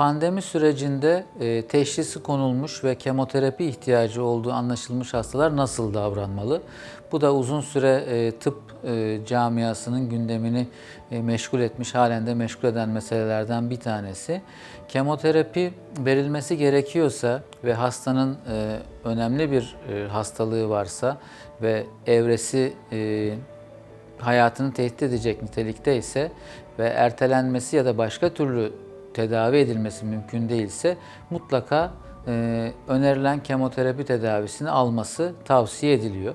Pandemi sürecinde e, teşhisi konulmuş ve kemoterapi ihtiyacı olduğu anlaşılmış hastalar nasıl davranmalı? Bu da uzun süre e, tıp e, camiasının gündemini e, meşgul etmiş, halen de meşgul eden meselelerden bir tanesi. Kemoterapi verilmesi gerekiyorsa ve hastanın e, önemli bir e, hastalığı varsa ve evresi e, hayatını tehdit edecek nitelikte ise ve ertelenmesi ya da başka türlü tedavi edilmesi mümkün değilse mutlaka e, önerilen kemoterapi tedavisini alması tavsiye ediliyor.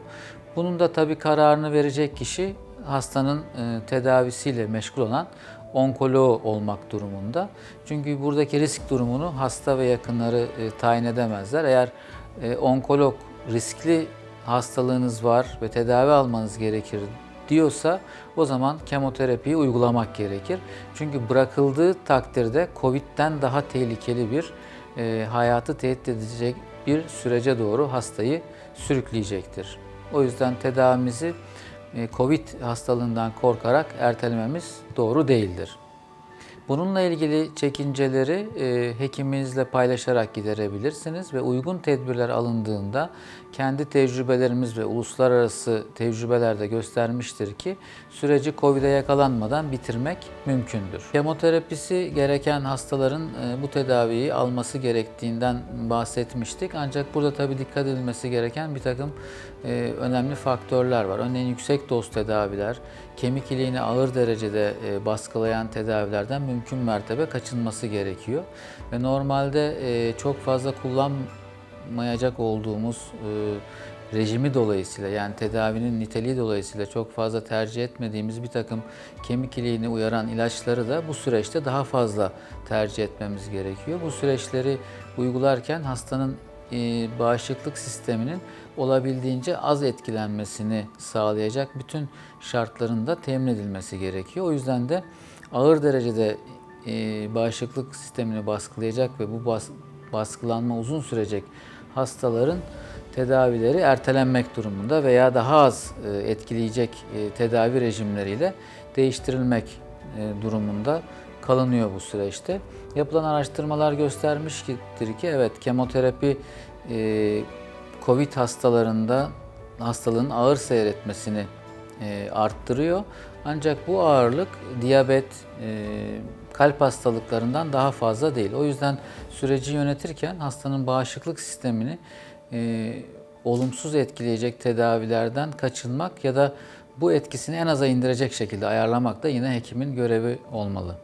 Bunun da tabii kararını verecek kişi hastanın e, tedavisiyle meşgul olan onkoloğu olmak durumunda. Çünkü buradaki risk durumunu hasta ve yakınları e, tayin edemezler. Eğer e, onkolog riskli hastalığınız var ve tedavi almanız gerekir diyorsa o zaman kemoterapiyi uygulamak gerekir. Çünkü bırakıldığı takdirde COVID'den daha tehlikeli bir e, hayatı tehdit edecek bir sürece doğru hastayı sürükleyecektir. O yüzden tedavimizi e, COVID hastalığından korkarak ertelememiz doğru değildir. Bununla ilgili çekinceleri e, hekiminizle paylaşarak giderebilirsiniz ve uygun tedbirler alındığında kendi tecrübelerimiz ve uluslararası tecrübeler de göstermiştir ki süreci COVID'e yakalanmadan bitirmek mümkündür. Kemoterapisi gereken hastaların e, bu tedaviyi alması gerektiğinden bahsetmiştik. Ancak burada tabii dikkat edilmesi gereken bir takım e, önemli faktörler var. Örneğin yüksek doz tedaviler, kemik iliğini ağır derecede baskılayan tedavilerden mümkün mertebe kaçınması gerekiyor. Ve normalde e, çok fazla kullanmayacak olduğumuz e, rejimi dolayısıyla yani tedavinin niteliği dolayısıyla çok fazla tercih etmediğimiz bir takım kemik iliğini uyaran ilaçları da bu süreçte daha fazla tercih etmemiz gerekiyor. Bu süreçleri uygularken hastanın e, bağışıklık sisteminin olabildiğince az etkilenmesini sağlayacak bütün şartların da temin edilmesi gerekiyor. O yüzden de ağır derecede e, bağışıklık sistemini baskılayacak ve bu bas, baskılanma uzun sürecek hastaların tedavileri ertelenmek durumunda veya daha az e, etkileyecek tedavi rejimleriyle değiştirilmek durumunda kalınıyor bu süreçte. Yapılan araştırmalar göstermiştir ki evet kemoterapi e, COVID hastalarında hastalığın ağır seyretmesini e, arttırıyor. Ancak bu ağırlık diyabet, e, kalp hastalıklarından daha fazla değil. O yüzden süreci yönetirken hastanın bağışıklık sistemini e, olumsuz etkileyecek tedavilerden kaçınmak ya da bu etkisini en aza indirecek şekilde ayarlamak da yine hekimin görevi olmalı.